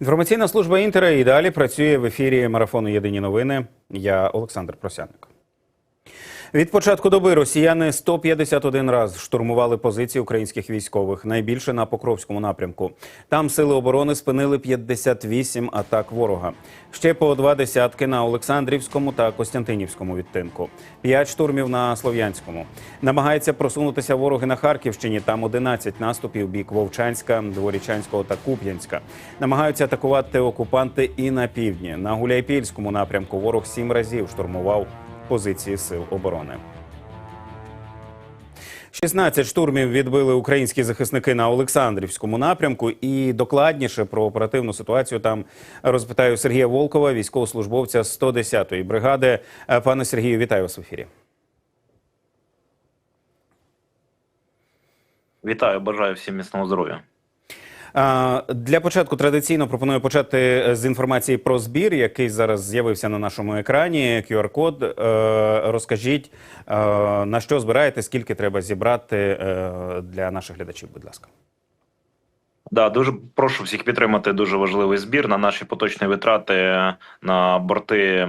Інформаційна служба Інтера і далі працює в ефірі марафону Єдині новини. Я Олександр Просянник. Від початку доби росіяни 151 раз штурмували позиції українських військових, найбільше на Покровському напрямку. Там сили оборони спинили 58 атак ворога. Ще по два десятки на Олександрівському та Костянтинівському відтинку. П'ять штурмів на Слов'янському. Намагається просунутися вороги на Харківщині. Там 11 наступів бік Вовчанська, Дворічанського та Куп'янська. Намагаються атакувати окупанти і на півдні. На Гуляйпільському напрямку ворог сім разів штурмував позиції сил оборони. 16 штурмів відбили українські захисники на Олександрівському напрямку. І докладніше про оперативну ситуацію там розпитаю Сергія Волкова, військовослужбовця 110-ї бригади. Е, Пане Сергію, вітаю вас в ефірі. Вітаю, бажаю всім міцного здоров'я. Для початку традиційно пропоную почати з інформації про збір, який зараз з'явився на нашому екрані. QR-код. Е, Розкажіть, е, на що збираєте, скільки треба зібрати е, для наших глядачів, будь ласка. Да, дуже прошу всіх підтримати дуже важливий збір на наші поточні витрати на борти е,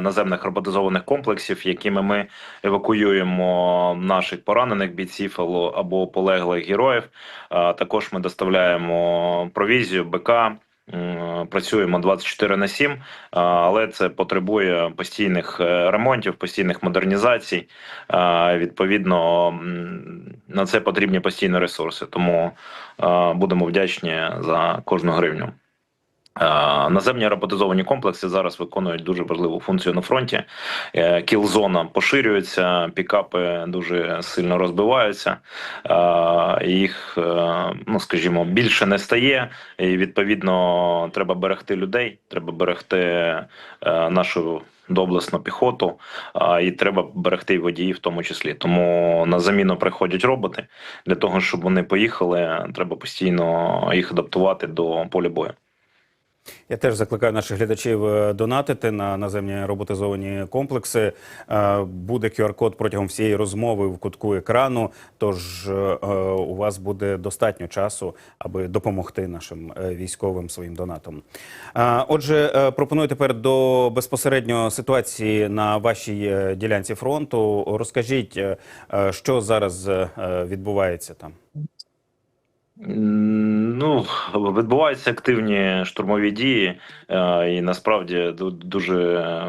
наземних роботизованих комплексів, якими ми евакуюємо наших поранених бійців або- полеглих героїв. Е, також ми доставляємо провізію, БК. Працюємо 24 на 7, е, але це потребує постійних е, ремонтів, постійних модернізацій. Відповідно, на це потрібні постійні ресурси. Тому будемо вдячні за кожну гривню. Е, Наземні роботизовані комплекси зараз виконують дуже важливу функцію на фронті. Е, Кіл-зона поширюється, пікапи дуже сильно розбиваються. Е, Їх, ну скажімо, більше не стає, і відповідно треба берегти людей, треба берегти нашу доблесну піхоту, і треба берегти й водіїв в тому числі. Тому на заміну приходять роботи для того, щоб вони поїхали. Треба постійно їх адаптувати до поля бою. Я теж закликаю наших глядачів е, донатити на наземні роботизовані комплекси. Е, Буде QR-код протягом всієї розмови в кутку екрану. Тож е, у вас буде достатньо часу, аби допомогти нашим військовим своїм донатом. Отже, пропоную тепер до безпосередньо ситуації на вашій ділянці фронту. Розкажіть, що зараз відбувається там. Ну, відбуваються активні штурмові дії, е, і насправді дуже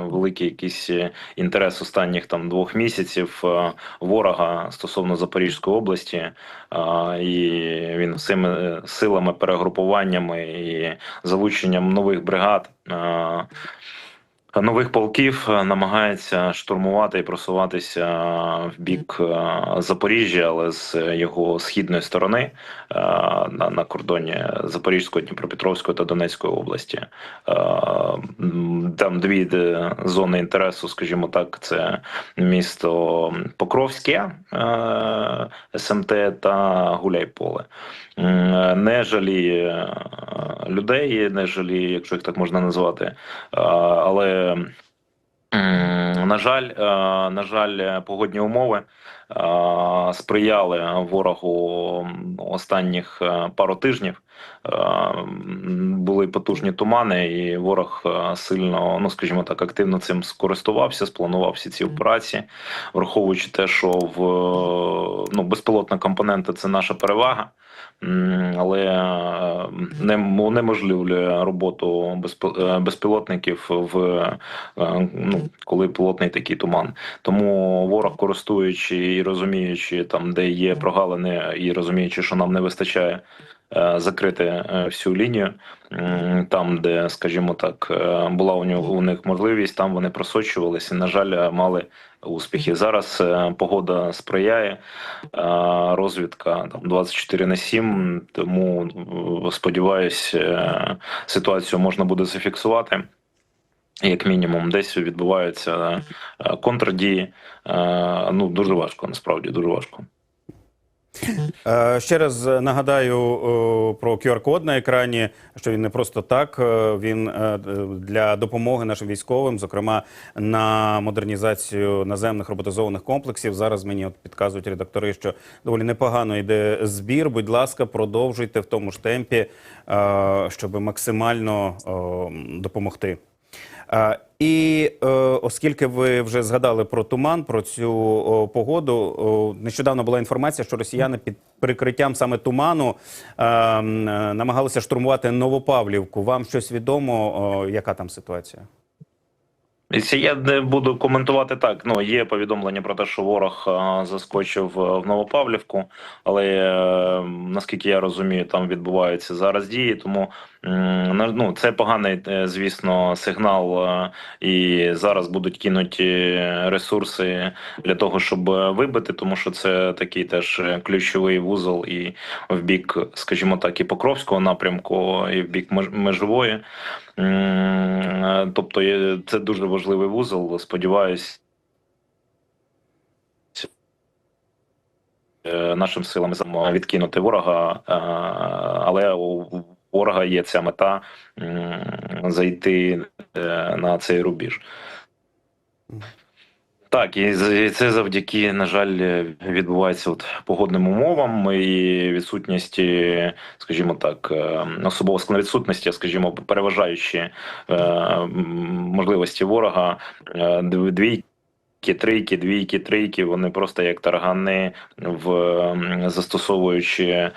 великий якийсь інтерес останніх там двох місяців е, ворога стосовно Запорізької області, е, і він всіми силами, перегрупуваннями і залученням нових бригад. Нових полків е, намагається штурмувати і просуватися в бік е, Запоріжжя, але з його східної сторони е, на, на кордоні Запорізької, Дніпропетровської та Донецької області. Там дві зони інтересу, скажімо так, це місто Покровське, СМТ та Гуляйполе. Не жаліє е, людей, не жаліє, якщо їх так можна назвати. Але на жаль, е, на жаль, погодні умови е, сприяли ворогу останніх е, пару тижнів. Були потужні тумани, і ворог сильно, ну скажімо так, активно цим скористувався, спланував всі ці операції, враховуючи те, що в ну безпілотна компонента це наша перевага. Але е, не унеможливлює роботу е, безпілотників в е, ну, коли пілотний такий туман. Тому ворог, користуючи і розуміючи там, де є прогалини, і розуміючи, що нам не вистачає. Е, Закрити е, всю лінію там, де, скажімо так, е, була у нього у них можливість, там вони просочувалися. На жаль, мали успіхи. Зараз погода сприяє, розвідка там 24 на 7, тому сподіваюсь, ситуацію можна буде зафіксувати. Як мінімум, десь відбуваються контрдії. Ну дуже важко, насправді дуже важко. Е, Ще раз нагадаю е, про QR-код на екрані, що він не просто так. е, Він для допомоги нашим військовим, зокрема на модернізацію наземних роботизованих комплексів. Зараз мені от підказують редактори, що доволі непогано йде збір. Будь ласка, продовжуйте в тому ж темпі, щоб максимально допомогти. І е, оскільки ви вже згадали про туман, про цю о, погоду, о, нещодавно була інформація, що росіяни під прикриттям саме туману е, е, намагалися штурмувати Новопавлівку. Вам щось відомо, о, яка там ситуація? Я не буду коментувати так. Ну є повідомлення про те, що ворог заскочив е, в Новопавлівку, але е, наскільки я розумію, там відбуваються зараз дії. Тому ну це поганий, е, звісно, сигнал. е, І зараз будуть кинуті ресурси для того, щоб е, вибити, тому що це такий теж е, ключовий вузол і в бік, скажімо так, і Покровського напрямку, і в бік Меж- межової. Е, Тобто це дуже важливий вузол. Сподіваюсь, е, нашим силам відкинути ворога, е, але у ворога є ця мета зайти на цей рубіж. Так, і це завдяки, на жаль, е, відбувається от погодним умовам і відсутності, скажімо так, особово особового складу відсутності, скажімо, переважаючи е, можливості ворога, е, двійки. Трійки, двійки, трійки, вони просто як таргани в застосовуючи е,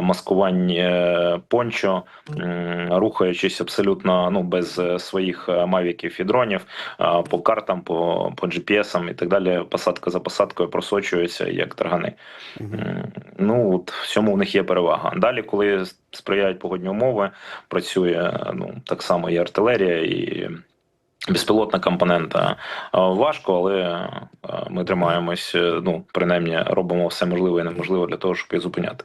маскування е, пончо, рухаючись абсолютно ну без е, своїх мавіків і дронів по картам, по, по GPS і так далі. Посадка за посадкою просочується як таргани. М, Ну от в цьому в них є перевага. Далі, коли сприяють погодні умови, працює ну так само і артилерія, і безпілотна компонента. Важко, але е, ми тримаємось. е, Ну принаймні робимо все можливе і неможливе для того, щоб її зупиняти.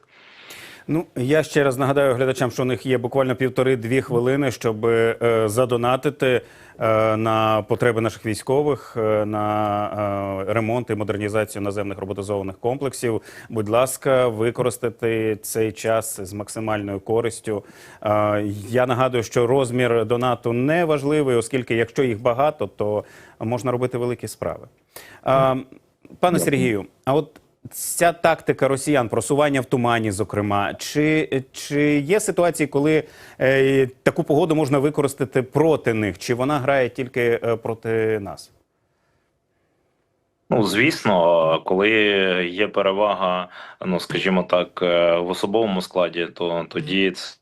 Ну я ще раз нагадаю глядачам, що у них є буквально півтори-дві хвилини, щоб е, задонатити е, на потреби наших військових, е, на е, ремонт і модернізацію наземних роботизованих комплексів. Будь ласка, використати цей час з максимальною користю. Е, я нагадую, що розмір донату не важливий, оскільки якщо їх багато, то можна робити великі справи. Е, пане Сергію, а от Ця тактика росіян, просування в тумані, зокрема, чи, чи є ситуації, коли е, таку погоду можна використати проти них, чи вона грає тільки е, проти нас? Ну, звісно, коли є перевага, ну скажімо так, е, в особовому складі, то тоді це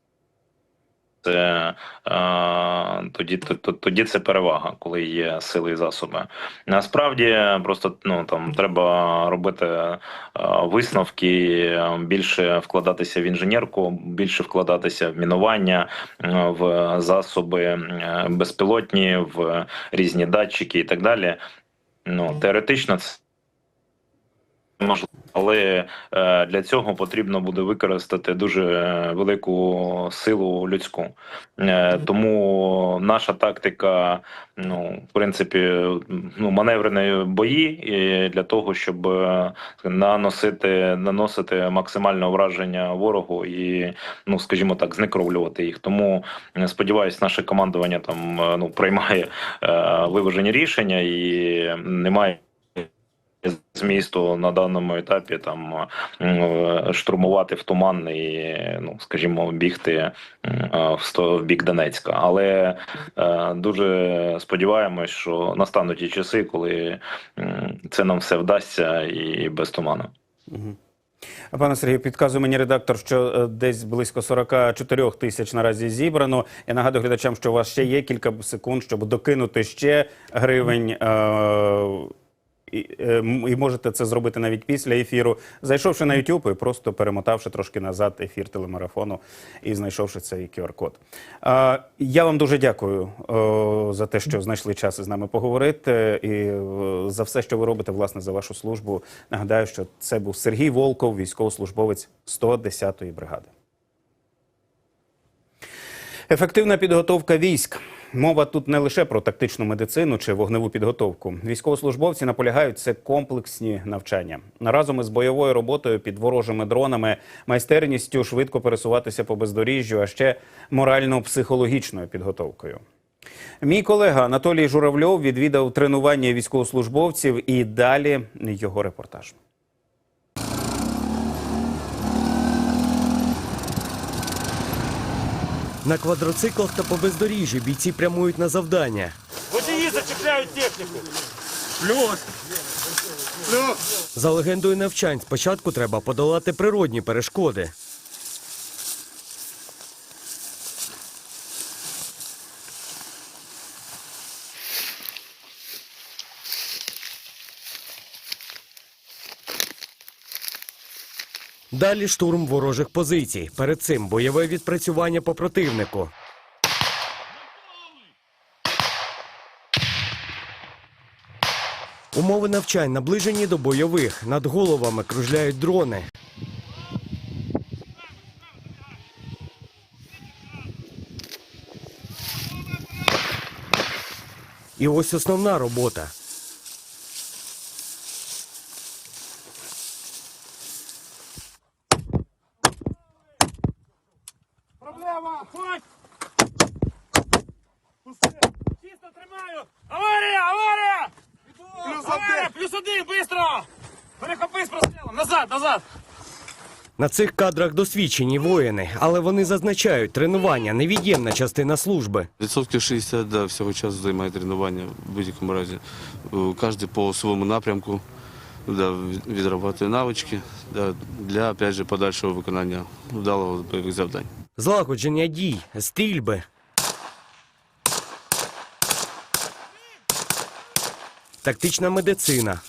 е, тоді, то- то- тоді це перевага, коли є сили і засоби. Насправді просто ну там треба робити е, висновки, більше вкладатися в інженерку, більше вкладатися в мінування, е, в засоби безпілотні, в різні датчики і так далі. Ну теоретично це можливо, але е, для цього потрібно буде використати дуже е, велику силу людську. Е, тому наша тактика, ну в принципі, ну маневрені бої для того, щоб наносити наносити максимальне враження ворогу і, ну скажімо так, знекровлювати їх. Тому сподіваюсь, наше командування там ну приймає виважені рішення і немає змісту на даному етапі там е, штурмувати в туман і, ну скажімо, бігти е, в сто в бік Донецька. Але е, дуже сподіваємось, що настануть ті часи, коли це нам все вдасться і без туману. Пане Сергію, підказує мені редактор, що е, десь близько 44 тисяч наразі зібрано. Я нагадую глядачам, що у вас ще є кілька секунд, щоб докинути ще гривень. Е- і, е, і можете це зробити навіть після ефіру, зайшовши на YouTube і просто перемотавши трошки назад ефір телемарафону і знайшовши цей QR-код. Я вам дуже дякую за те, що знайшли час із нами поговорити, і е, за все, що ви робите, власне, за вашу службу. Нагадаю, що це був Сергій Волков, військовослужбовець 110-ї бригади. Ефективна підготовка військ. Мова тут не лише про тактичну медицину чи вогневу підготовку. Військовослужбовці наполягають це комплексні навчання. Разом із бойовою роботою під ворожими дронами, майстерністю швидко пересуватися по бездоріжжю, а ще морально-психологічною підготовкою. Мій колега Анатолій Журавльов відвідав тренування військовослужбовців і далі його репортаж. На квадроциклах та по бездоріжжі бійці прямують на завдання. Водії зачепляють техніку. За легендою навчань, спочатку треба подолати природні перешкоди. Далі штурм ворожих позицій. Перед цим бойове відпрацювання по противнику. Умови навчань наближені до бойових. Над головами кружляють дрони. І ось основна робота. Назад! Назад! На цих кадрах досвідчені воїни, але вони зазначають, тренування невід'ємна частина служби. Відсотків 60 да, всього часу займає тренування в будь-якому разі. Кожен по своєму напрямку да, відрабатує навички да, для опять же, подальшого виконання вдалого бойових завдань. Злагодження дій, стрільби. Тактична медицина.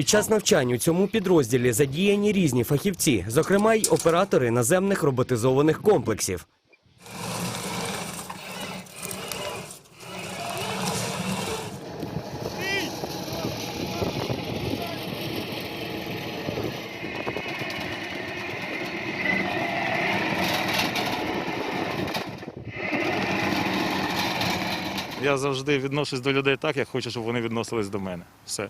Під час навчань у цьому підрозділі задіяні різні фахівці, зокрема й оператори наземних роботизованих комплексів. Я завжди відношусь до людей так, як хочу, щоб вони відносились до мене. Все.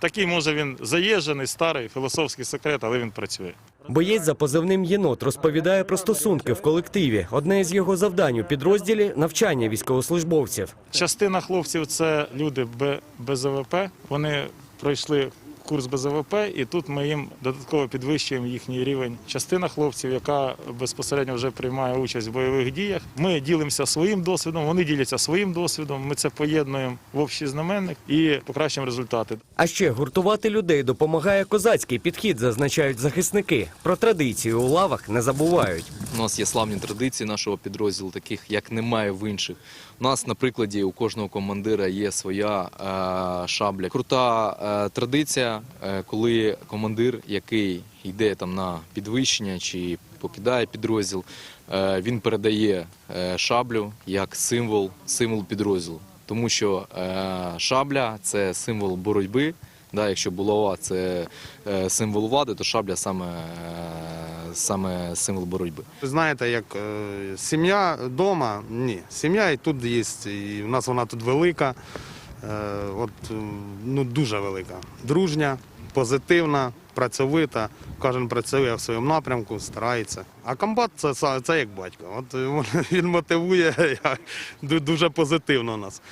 Такий, може, він заїжджений, старий, філософський секрет, але він працює. Боєць за позивним єнот розповідає про стосунки в колективі. Одне з його завдань у підрозділі навчання військовослужбовців. Частина хлопців це люди бе- без ОВП. Вони пройшли курс без АВП, і тут ми їм додатково підвищуємо їхній рівень. Частина хлопців, яка безпосередньо вже приймає участь в бойових діях. Ми ділимося своїм досвідом, вони діляться своїм досвідом. Ми це поєднуємо в общий знаменник і покращуємо результати. А ще гуртувати людей допомагає козацький підхід, зазначають захисники. Про традицію у лавах не забувають. У нас є славні традиції нашого підрозділу, таких як немає в інших. У нас, на прикладі, у кожного командира є своя е, шабля. Крута е, традиція, е, коли командир, який йде там на підвищення чи покидає підрозділ, е, він передає е, шаблю як символ, символ підрозділу. Тому що шабля це символ боротьби. Да, якщо булава це символ влади, то шабля саме, саме символ боротьби. Ви знаєте, як сім'я вдома, ні. Сім'я і тут є, і в нас вона тут велика, от, е, ну, дуже велика. Дружня, позитивна, працьовита. Кожен працює в своєму напрямку, старається. А комбат це, це як батько. От е, він мотивує дуже позитивно нас.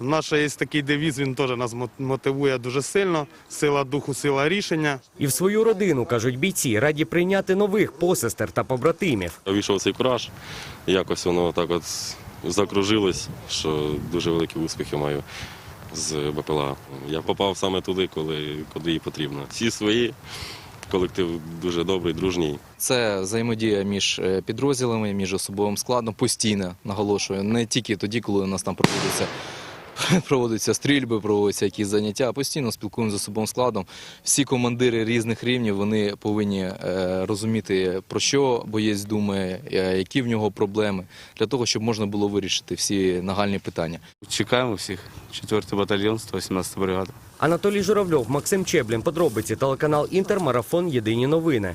Наш є такий девіз, він теж нас мотивує дуже сильно. Сила духу, сила рішення. І в свою родину, кажуть бійці, раді прийняти нових посестер та побратимів. Вийшов цей кураж, якось воно так от закружилось, що дуже великі успіхи маю з БПЛА. Я попав саме туди, коли, куди і потрібно. Всі свої, колектив дуже добрий, дружній. Це взаємодія між е, підрозділами, між особовим складом постійно наголошую. Не тільки тоді, коли у нас там проводяться проводяться стрільби, проводяться якісь заняття. Постійно спілкуємося з особовим складом. Всі командири різних рівнів вони повинні е, розуміти, про що боєць думає, е, які в нього проблеми, для того, щоб можна було вирішити всі нагальні питання. Чекаємо всіх. 4-й батальйон, 118 бригада. Анатолій Журавльов, Максим Чеблін. Подробиці телеканал Інтер. Марафон. Єдині новини.